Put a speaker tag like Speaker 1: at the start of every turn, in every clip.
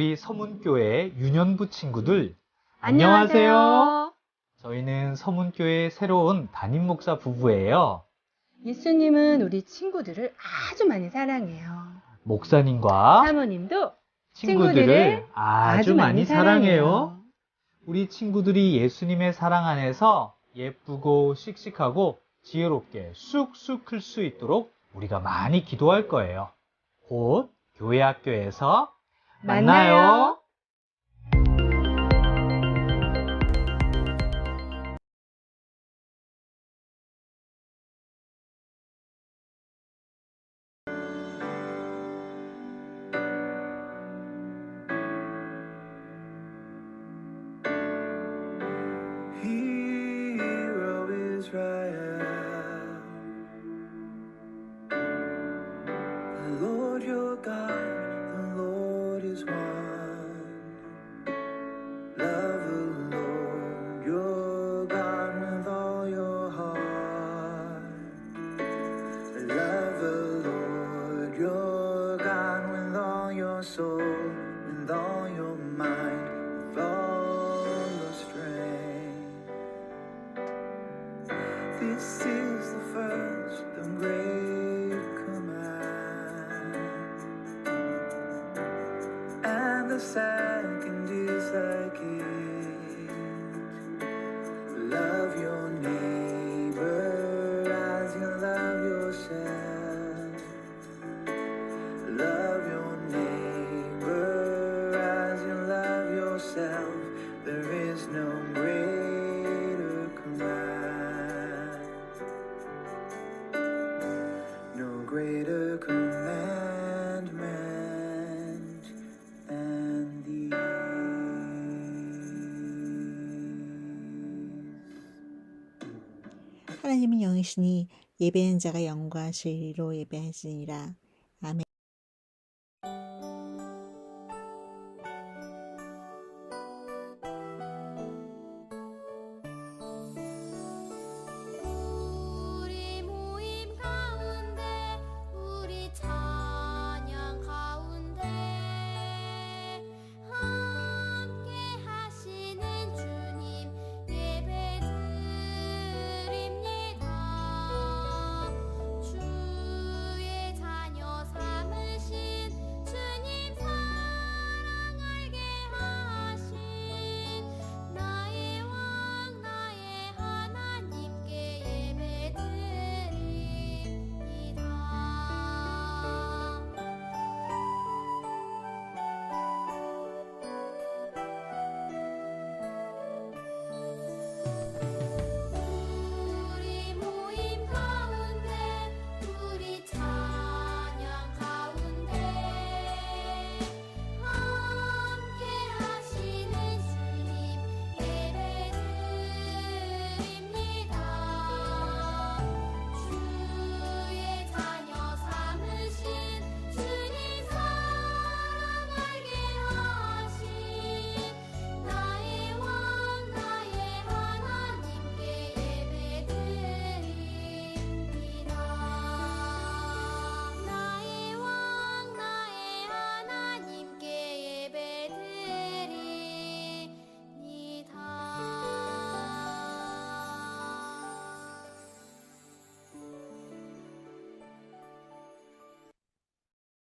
Speaker 1: 우리 서문교회 유년부 친구들
Speaker 2: 안녕하세요.
Speaker 1: 저희는 서문교회 새로운 담임 목사 부부예요.
Speaker 2: 예수님은 우리 친구들을 아주 많이 사랑해요.
Speaker 1: 목사님과
Speaker 2: 사모님도
Speaker 1: 친구들을
Speaker 2: 친구들을
Speaker 1: 아주 많이 사랑해요. 우리 친구들이 예수님의 사랑 안에서 예쁘고 씩씩하고 지혜롭게 쑥쑥 클 수 있도록 우리가 많이 기도할 거예요. 곧 교회 학교에서 만나요.
Speaker 3: what is
Speaker 4: wise. 영이시니 예배는 자가 영과 진리로 예배하시니라.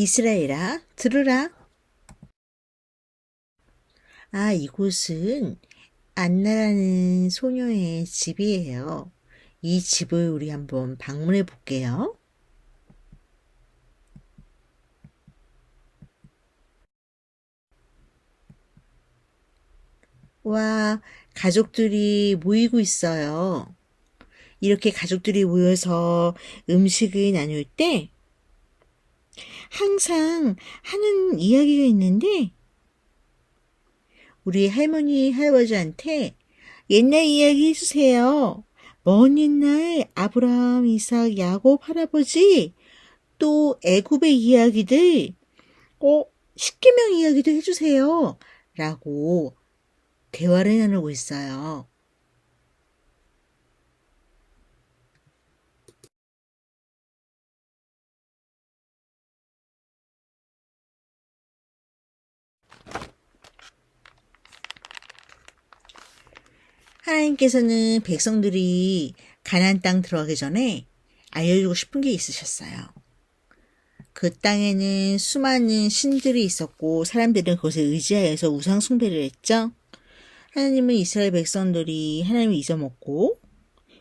Speaker 5: 이스라엘아, 들으라. 아, 이곳은 안나라는 소녀의 집이에요. 이 집을 우리 한번 방문해 볼게요. 와, 가족들이 모이고 있어요. 이렇게 가족들이 모여서 음식을 나눌 때 항상 하는 이야기가 있는데 우리 할머니, 할아버지한테 옛날 이야기 해주세요. 먼 옛날 아브라함, 이삭, 야곱 할아버지 또 애굽의 이야기들 어, 십계명 이야기도 해주세요. 라고 대화를 나누고 있어요. 하나님께서는 백성들이 가나안 땅 들어가기 전에 알려주고 싶은 게 있으셨어요. 그 땅에는 수많은 신들이 있었고 사람들은 그것에 의지하여서 우상 숭배를 했죠. 하나님은 이스라엘 백성들이 하나님을 잊어먹고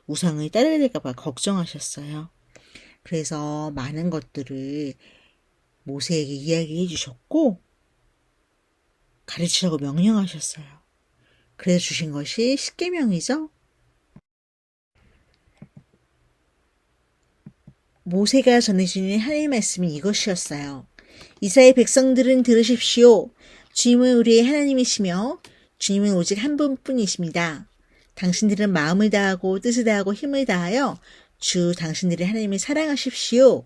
Speaker 5: 우상을 따르게 될까봐 걱정하셨어요. 그래서 많은 것들을 모세에게 이야기해 주셨고 가르치라고 명령하셨어요. 그래서 주신 것이 십계명이죠. 모세가 전해주는 하나님의 말씀이 이것이었어요. 이스라엘 백성들은 들으십시오. 주님은 우리의 하나님이시며 주님은 오직 한 분뿐이십니다. 당신들은 마음을 다하고 뜻을 다하고 힘을 다하여 주 당신들의 하나님을 사랑하십시오.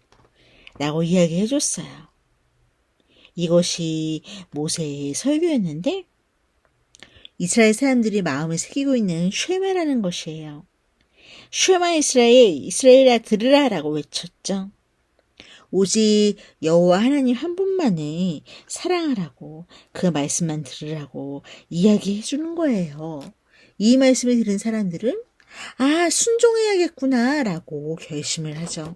Speaker 5: 라고 이야기해 줬어요. 이것이 모세의 설교였는데 이스라엘 사람들이 마음을 새기고 있는 쉐마라는 것이에요. 쉐마 이스라엘, 이스라엘아 들으라 라고 외쳤죠. 오직 여호와 하나님 한 분만을 사랑하라고 그 말씀만 들으라고 이야기해 주는 거예요. 이 말씀을 들은 사람들은 아, 순종해야겠구나 라고 결심을 하죠.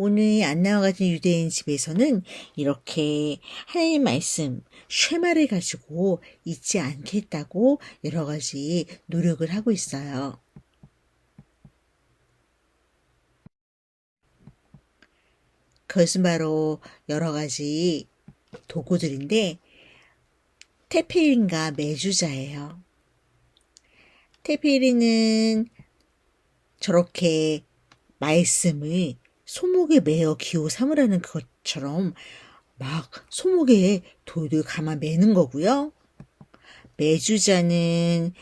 Speaker 5: 오늘 안나와 같은 유대인 집에서는 이렇게 하나님 말씀, 쉐마를 가지고 잊지 않겠다고 여러 가지 노력을 하고 있어요. 그것은 바로 여러 가지 도구들인데, 테필인가 매주자예요. 테필이는 저렇게 말씀을 소목에 매어 기호 삼으라는 것처럼 막 소목에 돌을 감아 매는 거고요. 매주자는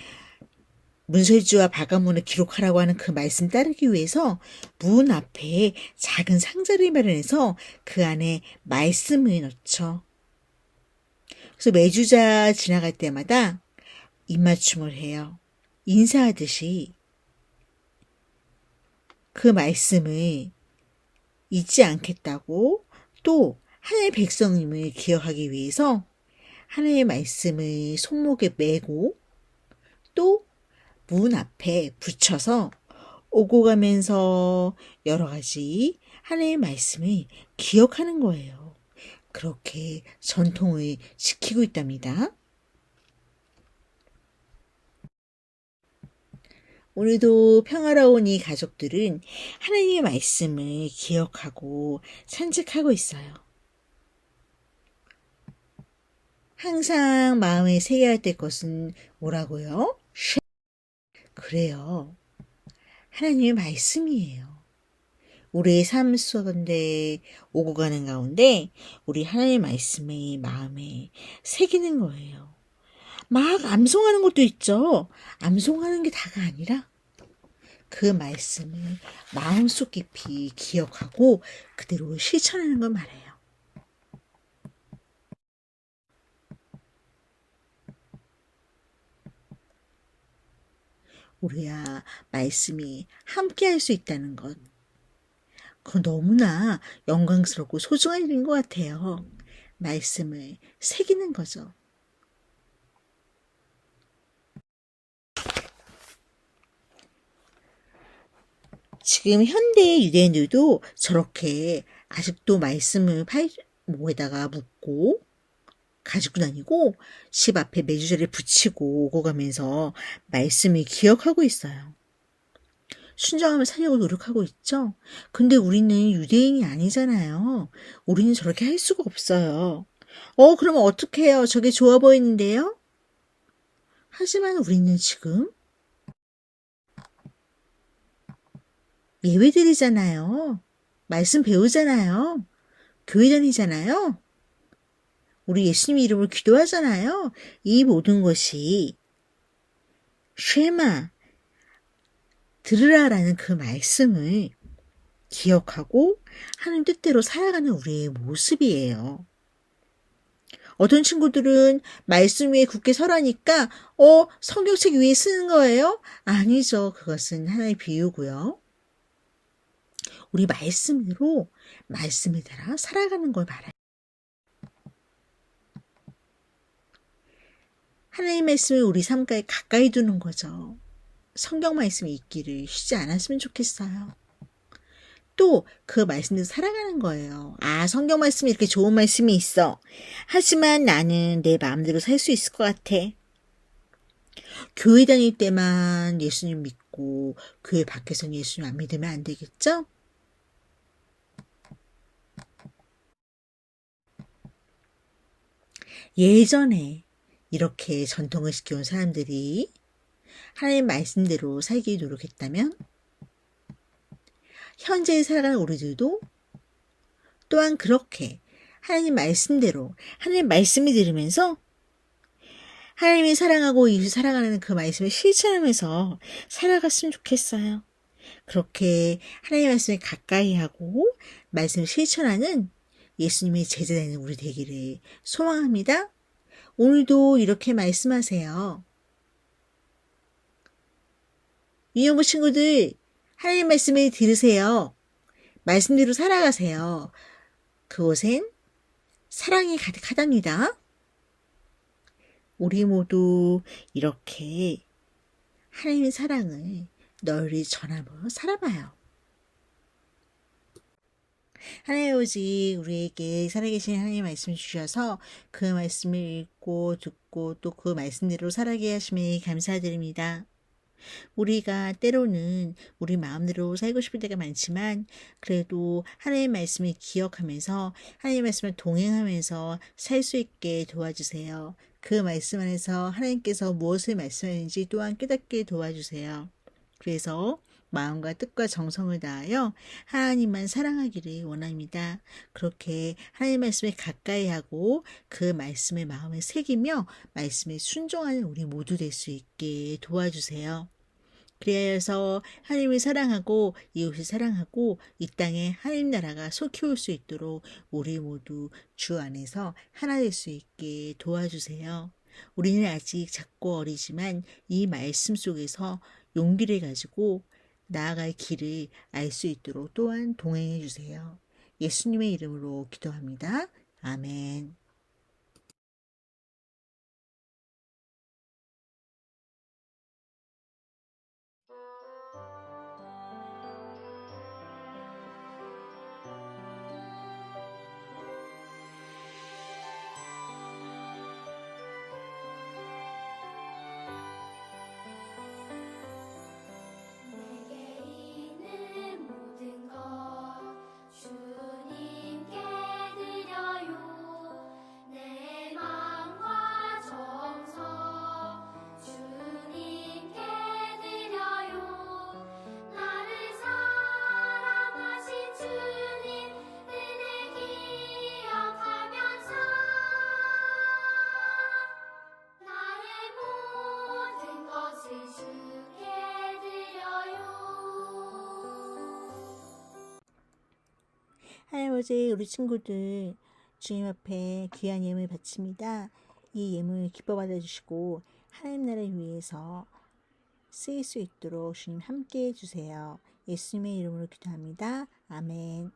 Speaker 5: 문설주와 바가문을 기록하라고 하는 그 말씀 따르기 위해서 문 앞에 작은 상자를 마련해서 그 안에 말씀을 넣죠. 그래서 매주자 지나갈 때마다 입맞춤을 해요. 인사하듯이 그 말씀을 잊지 않겠다고 또 하나님의 백성임을 기억하기 위해서 하나님의 말씀을 손목에 메고 또 문 앞에 붙여서 오고 가면서 여러 가지 하나님의 말씀을 기억하는 거예요. 그렇게 전통을 지키고 있답니다. 오늘도 평화로운 이 가족들은 하나님의 말씀을 기억하고 산책하고 있어요. 항상 마음에 새겨야 될 것은 뭐라고요? 쉐- 그래요. 하나님의 말씀이에요. 우리의 삶 속에 오고 가는 가운데 우리 하나님의 말씀이 마음에 새기는 거예요. 막 암송하는 것도 있죠. 암송하는 게 다가 아니라 그 말씀을 마음속 깊이 기억하고 그대로 실천하는 걸 말해요. 우리야 말씀이 함께 할 수 있다는 것. 그건 너무나 영광스럽고 소중한 일인 것 같아요. 말씀을 새기는 거죠. 지금 현대 유대인들도 저렇게 아직도 말씀을 팔 목에다가 묶고 가지고 다니고 집 앞에 매주자를 붙이고 오고 가면서 말씀을 기억하고 있어요. 순정하며 살려고 노력하고 있죠. 근데 우리는 유대인이 아니잖아요. 우리는 저렇게 할 수가 없어요. 어, 그러면 어떻게 해요? 저게 좋아 보이는데요? 하지만 우리는 지금 예배 드리잖아요. 말씀 배우잖아요. 교회 다니잖아요. 우리 예수님 이름으로 기도하잖아요. 이 모든 것이 쉐마 들으라라는 그 말씀을 기억하고 하는 뜻대로 살아가는 우리의 모습이에요. 어떤 친구들은 말씀 위에 굳게 서라니까 어 성경책 위에 쓰는 거예요? 아니죠. 그것은 하나의 비유고요. 우리 말씀으로 말씀에 따라 살아가는 걸 말해요. 하나님 말씀을 우리 삶가에 가까이 두는 거죠. 성경 말씀이 있기를 쉬지 않았으면 좋겠어요. 또 그 말씀대로 살아가는 거예요. 아, 성경 말씀이 이렇게 좋은 말씀이 있어. 하지만 나는 내 마음대로 살 수 있을 것 같아. 교회 다닐 때만 예수님 믿고 교회 밖에서는 예수님 안 믿으면 안 되겠죠? 예전에 이렇게 전통을 시켜온 사람들이 하나님 말씀대로 살기 노력했다면 현재 살아가는 우리들도 또한 그렇게 하나님 말씀대로 하나님 말씀을 들으면서 하나님이 사랑하고 이웃을 사랑하는 그 말씀을 실천하면서 살아갔으면 좋겠어요. 그렇게 하나님 말씀을 가까이 하고 말씀을 실천하는 예수님의 제자되는 우리 되기를 소망합니다. 오늘도 이렇게 말씀하세요. 이용부 친구들, 하나님 말씀을 들으세요. 말씀대로 살아가세요. 그곳엔 사랑이 가득하답니다. 우리 모두 이렇게 하나님의 사랑을 널리 전하며 살아봐요. 하나님 아버지 우리에게 살아계신 하나님 말씀 주셔서 그 말씀을 읽고 듣고 또 그 말씀대로 살아게 하심에 감사드립니다. 우리가 때로는 우리 마음대로 살고 싶을 때가 많지만 그래도 하나님의 말씀을 기억하면서 하나님의 말씀을 동행하면서 살 수 있게 도와주세요. 그 말씀 안에서 하나님께서 무엇을 말씀하는지 또한 깨닫게 도와주세요. 그래서 마음과 뜻과 정성을 다하여 하나님만 사랑하기를 원합니다. 그렇게 하나님 말씀에 가까이 하고 그 말씀의 마음에 새기며 말씀에 순종하는 우리 모두 될 수 있게 도와주세요. 그리하여서 하나님을 사랑하고 이웃을 사랑하고 이 땅에 하나님 나라가 속히 올 수 있도록 우리 모두 주 안에서 하나 될 수 있게 도와주세요. 우리는 아직 작고 어리지만 이 말씀 속에서 용기를 가지고 나아갈 길을 알 수 있도록 또한 동행해 주세요. 예수님의 이름으로 기도합니다. 아멘. 하나님 아버지 우리 친구들 주님 앞에 귀한 예물 바칩니다. 이 예물 기뻐 받아주시고 하나님 나라를 위해서 쓰일 수 있도록 주님 함께 해주세요. 예수님의 이름으로 기도합니다. 아멘.